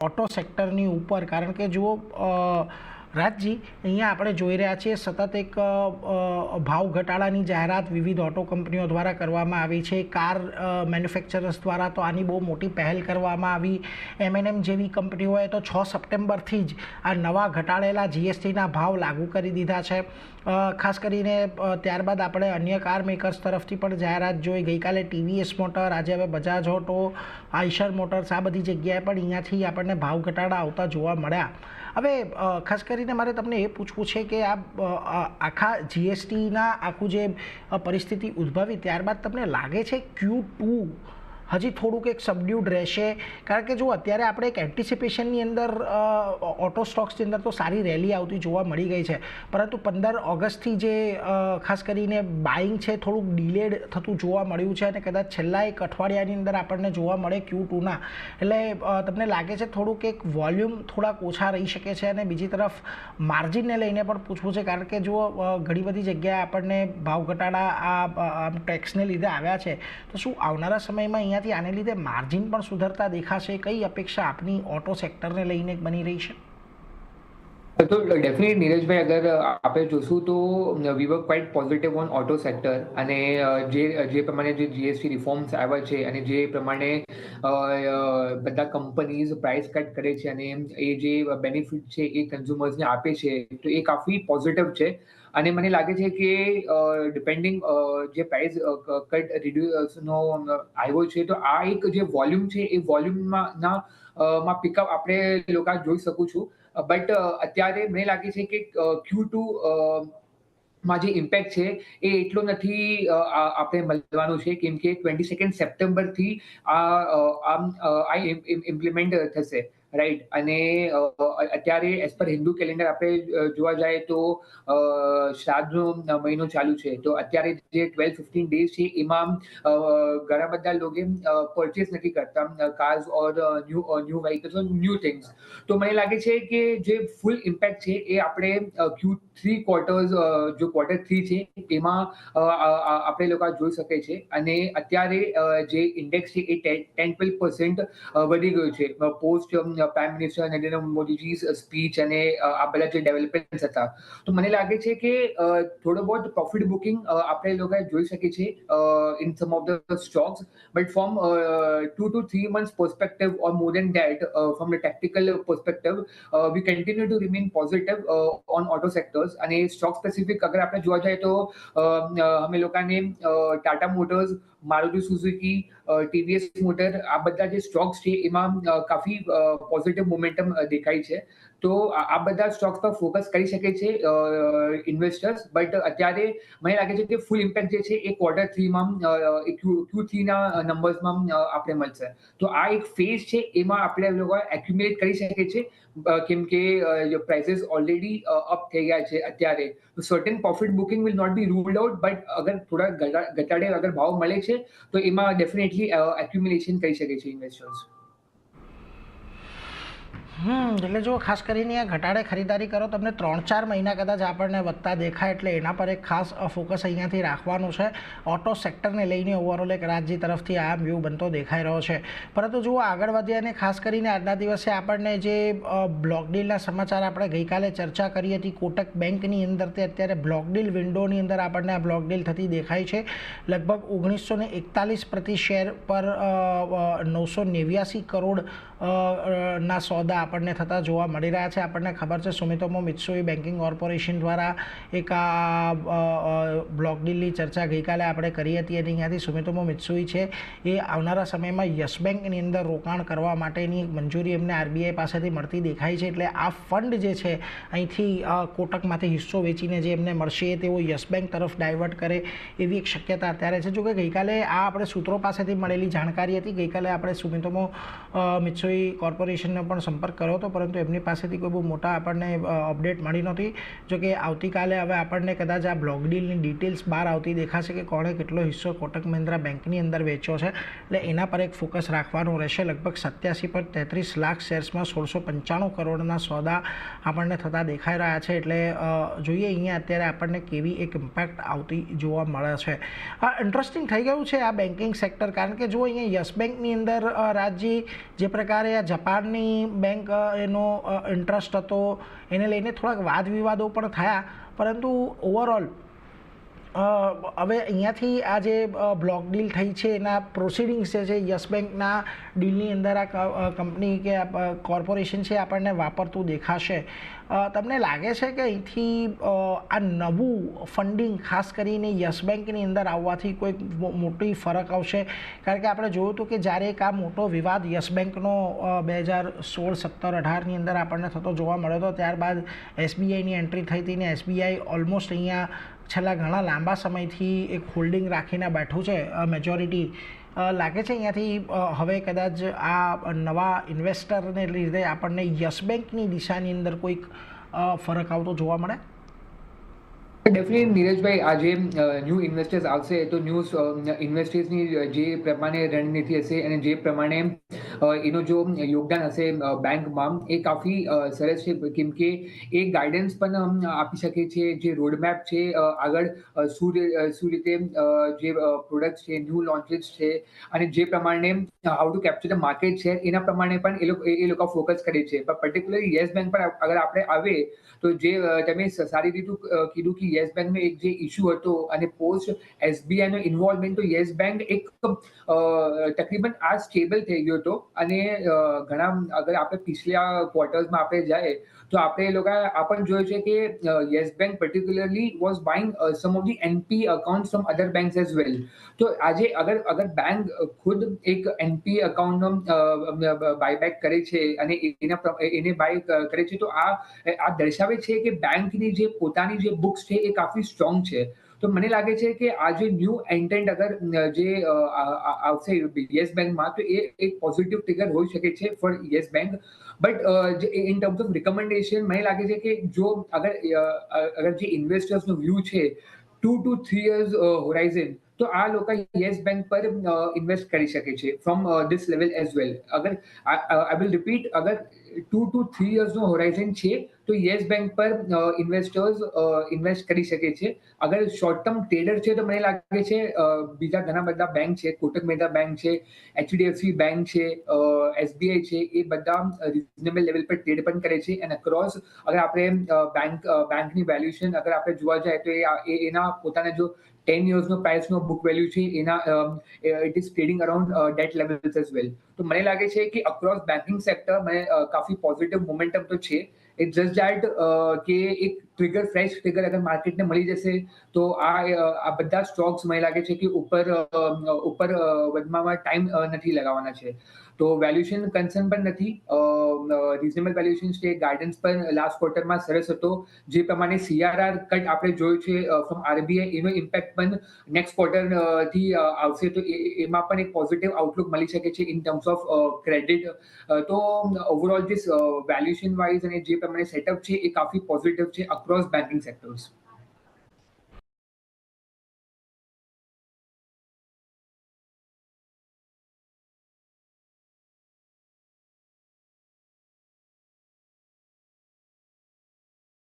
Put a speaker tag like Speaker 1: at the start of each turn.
Speaker 1: Auto સેક્ટરની ઉપર. કારણ કે જુઓ રાજજી, અહીંયા આપણે જોઈ રહ્યા છીએ સતત એક ભાવ ઘટાડાની જાહેરાત વિવિધ ઓટો કંપનીઓ દ્વારા કરવામાં આવી છે. કાર મેન્યુફેક્ચરર્સ દ્વારા તો આની બહુ મોટી પહેલ કરવામાં આવી. એમએનએમ જેવી કંપનીઓએ તો છ સપ્ટેમ્બરથી જ આ નવા ઘટાડેલા જીએસટીના ભાવ લાગુ કરી દીધા છે. ખાસ કરીને ત્યારબાદ આપણે અન્ય કાર મેકર્સ તરફથી પણ જાહેરાત જોઈ. ગઈકાલે ટીવીએસ મોટર, આજે હવે બજાજ ઓટો આઈશર મોટર્સ આ બધી જગ્યાએ પણ અહીંયાથી આપણને ભાવ ઘટાડા આવતા જોવા મળ્યા. હવે ખાસ કરીને મારે તમને એ પૂછવું છે કે આ આખા જીએસટીના આખું જે પરિસ્થિતિ ઉદ્ભવી ત્યારબાદ તમને લાગે છે ક્યુ ટુ હજી થોડુંક એક સબડ્યુડ રહેશે. કારણ કે જો અત્યારે આપણે એક એન્ટિસિપેશનની અંદર ઓટો સ્ટોક્સની અંદર તો સારી રેલી આવતી જોવા મળી ગઈ છે. પરંતુ પંદર ઓગસ્ટથી જે ખાસ કરીને બાઇંગ છે, થોડુંક ડિલેડ થતું જોવા મળ્યું છે અને કદાચ છેલ્લા એક અઠવાડિયાની અંદર આપણને જોવા મળે ક્યુ ટુના એટલે તમને લાગે છે થોડુંક એક વોલ્યુમ થોડાક ઓછા રહી શકે છે અને બીજી તરફ માર્જિનને લઈને પણ પૂછવું છે. કારણ કે જો ઘણી બધી જગ્યાએ આપણને ભાવ ઘટાડા આ ટેક્સને લીધે આવ્યા છે, તો શું આવનારા સમયમાં અહીંયાથી આને લીધે માર્જિન પણ સુધરતા દેખાશે. કઈ અપેક્ષા આપની ઓટો સેક્ટરને લઈને બની રહી છે?
Speaker 2: તો ડેફિનેટ નીરજભાઈ, અગર આપણે જોશું તો we were quite positive on auto sector અને જે જે પ્રમાણે જે જીએસટી રિફોર્મ્સ આવ્યા છે અને જે પ્રમાણે બધા કંપનીઝ પ્રાઇસ કટ કરે છે અને એ જે બેનિફિટ છે એ કન્ઝ્યુમર્સને આપે છે, તો એ કાફી પોઝિટિવ છે. અને મને લાગે છે કે ડિપેન્ડિંગ જે પ્રાઇસ કટ રિડ્યુસનો આવ્યો છે, તો આ એક જે વોલ્યુમ છે, એ વોલ્યુમમાં ના માં પિકઅપ આપણે લોકો જોઈ શકું છું. બટ અત્યારે મને લાગે છે કે ક્યુ ટુ માં જે ઇમ્પેક્ટ છે, એ એટલો નથી આપણે મળવાનું છે, કેમ કે ટ્વેન્ટી સેકન્ડ સપ્ટેમ્બરથી આ આ ઇમ્પ્લિમેન્ટ થશે. રાઈટ અને અત્યારે એઝ પર હિન્દુ કેલેન્ડર આપણે જોવા જાય તો શ્રાદ્ધનો મહિનો ચાલુ છે. તો અત્યારે જે ટ્વેલ્વ ફિફ્ટીન ડેઝ છે, એમાં ઘણા બધા લોકો પરચેસ નથી કરતા cars or new new vehicles or new things તો મને લાગે છે કે જે ફૂલ ઇમ્પેક્ટ છે, એ આપણે ક્યુ થ્રી ક્વાર્ટર્સ જો ક્વાર્ટર થ્રી છે, એમાં આપણે લોકો જોઈ શકે છે. અને અત્યારે જે ઇન્ડેક્સ છે, એ ટેન ટ્વેલ્વ પર્સન્ટ વધી ગયું છે. Post prime minister Narendra Modiji speech અને આ બધા જે ડેવલપમેન્ટ હતા. તો મને લાગે છે કે થોડો બહુ પ્રોફિટ બુકિંગ આપણે લોકો જોઈ શકીએ છીએ in some of the stocks but from two to three months perspective or more than that from the tactical tactical we continue to remain positive on auto sectors. અને સ્ટોક સ્પેસિફિક અગર આપણે જોવા જાય તો અમે લોકોને Tata motors Maruti Suzuki TVS motor આ બધા જે સ્ટોક્સ છે એમાં અ, કાફી પોઝિટિવ મોમેન્ટમ દેખાય છે. તો આ આ બધા સ્ટોક્સ પર ફોકસ કરી શકે છે ઇન્વેસ્ટર્સ બટ અત્યારે મને લાગે છે કે ફૂલ ઇમ્પેક્ટ જે છે એ ક્વાર્ટર થ્રીમાં ક્યુ થ્રીના નંબર્સમાં આપણે મળશે. તો આ એક ફેઝ છે એમાં આપણે લોકો એક્યુમ્યુલેટ કરી શકીએ છીએ અ, કેમ કે પ્રાઇસીસ ઓલરેડી અપ થઈ ગયા છે અત્યારે. તો certain profit booking will not be ruled out but અગર થોડા ઘટા- ઘટાડે અગર ભાવ મળે છે તો એમાં ડેફિનેટલી એક્યુમ્યુલેશન કરી શકે છે ઇન્વેસ્ટર્સ
Speaker 1: હમ, એટલે જો ખાસ કરીને આ ઘટાડે ખરીદારી કરો તમને ત્રણ ચાર મહિના કદાચ આપણને વધતા દેખાય, એટલે એના પર એક ખાસ ફોકસ અહીંયાથી રાખવાનું છે. ઓટો સેક્ટરને લઈને ઓવરઓલ એક રાજ્ય તરફથી આ વ્યૂ બનતો દેખાઈ રહ્યો છે. પરંતુ જુઓ, આગળ વધીએ અને ખાસ કરીને આજના દિવસે આપણને જે બ્લોકડીલના બ્લોક ડીલના સમાચાર આપણે ગઈકાલે ચર્ચા કરી હતી, કોટક બેંકની અંદર તે અત્યારે બ્લોક ડીલ વિન્ડોની અંદર આપણને આ બ્લોક ડીલ થતી દેખાય છે. લગભગ ઓગણીસો એકતાલીસ પ્રતિ શેર પર નવસો નેવ્યાસી કરોડ ના ના સોદા આપણને થતા જોવા મળી રહ્યા છે. આપણને ખબર છે સુમિતોમો મિત્સુઈ બેન્કિંગ કોર્પોરેશન દ્વારા એક બ્લોક ડીલની ચર્ચા ગઈકાલે આપણે કરી હતી અને અહીંયાથી સુમિતોમો મિત્સુઈ છે, એ આવનારા સમયમાં યસ બેન્કની અંદર રોકાણ કરવા માટેની મંજૂરી એમને આરબીઆઈ પાસેથી મળતી દેખાય છે. એટલે આ ફંડ જે છે, અહીંથી કોટકમાંથી હિસ્સો વેચીને જે એમને મળશે, તેઓ યસ બેન્ક તરફ ડાયવર્ટ કરે એવી એક શક્યતા અત્યારે છે. જોકે ગઈકાલે આ આપણે સૂત્રો પાસેથી મળેલી જાણકારી હતી. ગઈકાલે આપણે સુમિતોમો મિત્સુઈ કોર્પોરેશનનો પણ સંપર્ક કર્યો હતો પરંતુ એમની પાસેથી કોઈ બહુ મોટા આપણને અપડેટ મળી નહોતી. જો કે આવતીકાલે હવે આપણને કદાચ આ બ્લોક ડીલની ડિટેલ્સ બહાર આવતી દેખાશે કે કોણે કેટલો હિસ્સો કોટક મહિન્દ્રા બેંકની અંદર વેચ્યો છે. એટલે એના પર એક ફોકસ રાખવાનું રહેશે. લગભગ સત્યાસી પર તેત્રીસ લાખ શેર્સમાં સોળસો પંચાણું કરોડના સોદા આપણને થતા દેખાઈ રહ્યા છે. એટલે જોઈએ અહીંયા અત્યારે આપણને કેવી એક ઇમ્પેક્ટ આવતી જોવા મળે છે. આ ઇન્ટરેસ્ટિંગ થઈ ગયું છે આ બેન્કિંગ સેક્ટર કારણ કે જો અહીંયા યસ બેંકની અંદર રાજ્ય જે પ્રકારે આ જાપાનની બેંક એનો ઇન્ટરેસ્ટ હતો. એને લઈને થોડાક વાદ વિવાદો પણ થયા. પરંતુ ઓવરઓલ હવે અહીંયાથી આ જે બ્લોક ડીલ થઈ છે, એના પ્રોસિડિંગ્સ જે છે, યસ બેંકના ડીલની અંદર આ કંપની કે કોર્પોરેશન છે, આપણને વાપરતું દેખાશે. તમને લાગે છે કે અહીંથી આ નવું ફંડિંગ ખાસ કરીને યસ બેંકની અંદર આવવાથી કોઈક મો- મોટી ફરક આવશે? કારણ કે આપણે જોયું હતું કે જ્યારે એક આ મોટો વિવાદ યસ બેંકનો બે હજાર સોળ, સત્તર, અઢારની અંદર આપણને થતો જોવા મળ્યો હતો, ત્યારબાદ એસબીઆઈની એન્ટ્રી થઈ હતી ને એસબીઆઈ ઓલમોસ્ટ અહીંયા છેલ્લા ઘણા લાંબા સમયથી એક હોલ્ડિંગ રાખીને બેઠું છે મેજોરિટી લાગે છે અહીંયાથી હવે કદાચ આ નવા ઇન્વેસ્ટરને લીધે આપણને યસ બેંકની દિશાની અંદર કોઈક ફરક આવતો જોવા મળે?
Speaker 2: ડેફિનેટ નીરજભાઈ, આજે ન્યૂ ઇન્વેસ્ટર્સ આવશે તો ન્યૂ ઇન્વેસ્ટર્સની જે પ્રમાણે રણનીતિ હશે અને જે પ્રમાણે એનો જો યોગદાન હશે બેંકમાં એ કાફી સરસ છે કેમ કે એ ગાઈડન્સ પણ આપી શકે છે જે રોડમેપ છે આગળ શું શું રીતે જે પ્રોડક્ટ છે ન્યૂ લોન્ચીસ છે અને જે પ્રમાણે how to capture the market છે એના પ્રમાણે પણ એ લોકો એ લોકો ફોકસ કરે છે પણ પર્ટિક્યુલરલી યસ બેંક પર અગર આપણે આવે તો જે તમે સારી રીતે કીધું કે યસ બેંકનો એક જે ઇસ્યુ હતો અને પોસ્ટ એસબીઆઈ નો ઇન્વોલ્વમેન્ટ તો યસ બેંક એક તકરીબન આ સ્ટેબલ થઈ ગયો હતો અને ઘણા અગર આપણે પિછલા ક્વાર્ટર્સમાં આપણે જાય, તો આપણે એ લોકો આપણ પણ જોયું છે કે Yes bank particularly was buying some of the NP account from other banks as well તો આજે અગર અગર બેંક ખુદ એક એનપી અકાઉન્ટનો બાયબેક કરે છે અને એના એને બાય કરે છે, તો આ આ દર્શાવે છે કે બેંકની જે પોતાની જે બુક્સ છે એ કાફી સ્ટ્રોંગ છે. તો મને લાગે છે કે આ જે ન્યૂ એન્ટેન્ટ અગર જે આવશે યસ બેંકમાં, તો એ એક પોઝિટિવ ટ્રિગર હોઈ શકે છે for Yes bank. But in terms of recommendation મને લાગે છે કે જો અગર અગર જે ઇન્વેસ્ટર્સનો વ્યૂ છે two to three years horizon તો આ લોકો યસ બેંક પર ઇન્વેસ્ટ કરી શકે છે from this level as well અગર આઈ વિલ રિપીટ અગર ટુ ટુ થ્રી યર્સનો હોરાઇઝન છે, તો યસ બેંક પર ઇન્વેસ્ટર્સ ઇન્વેસ્ટ કરી શકે છે. અગર શોર્ટ ટર્મ ટ્રેડર છે તો મને લાગે છે બીજા ઘણા બધા બેંક છે, કોટક મહેતા બેંક છે એચડીએફસી બેંક છે એસબીઆઈ છે, એ બધા રિઝનેબલ લેવલ પર ટ્રેડ પણ કરે છે. અને અક્રોસ અગર આપણે બેંક બેંકની વેલ્યુએશન અગર આપણે જોવા જાય તો એ, એના પોતાના જો ટેન યર્સનો પ્રાઇસનો બુક વેલ્યુ છે, એના it is trading around that levels as well તો મને લાગે છે કે અક્રોસ બેન્કિંગ સેક્ટર મને કાફી પોઝિટિવ મોમેન્ટમ તો છે. ઇટ જસ્ટ દેટ કે એક ટ્રિગર ફ્રેશ ટ્રિગર અગર માર્કેટને મળી જશે, તો આ આ બધા સ્ટોક્સ મને લાગે છે કે ઉપર ઉપર વધવામાં ટાઈમ નથી લગાવવાના છે. તો વેલ્યુએશન કન્સર્ન પણ નથી. રિઝનેબલ વેલ્યુએશન છે. ગાઈડન્સ પણ લાસ્ટ ક્વાર્ટરમાં સરસ હતો. જે પ્રમાણે સીઆરઆર કટ આપણે જોયું છે ફ્રોમ આરબીઆઈ એનો ઇમ્પેક્ટ પણ નેક્સ્ટ ક્વાર્ટરથી આવશે. તો એમાં પણ એક પોઝિટિવ આઉટલુક મળી શકે છે ઇન ટર્મ્સ ઓફ ક્રેડિટ તો ઓવરઓલ જે વેલ્યુએશન વાઇઝ અને જે પ્રમાણે સેટઅપ છે, એ કાફી પોઝિટિવ છે અક્રોસ બેન્કિંગ સેક્ટર્સ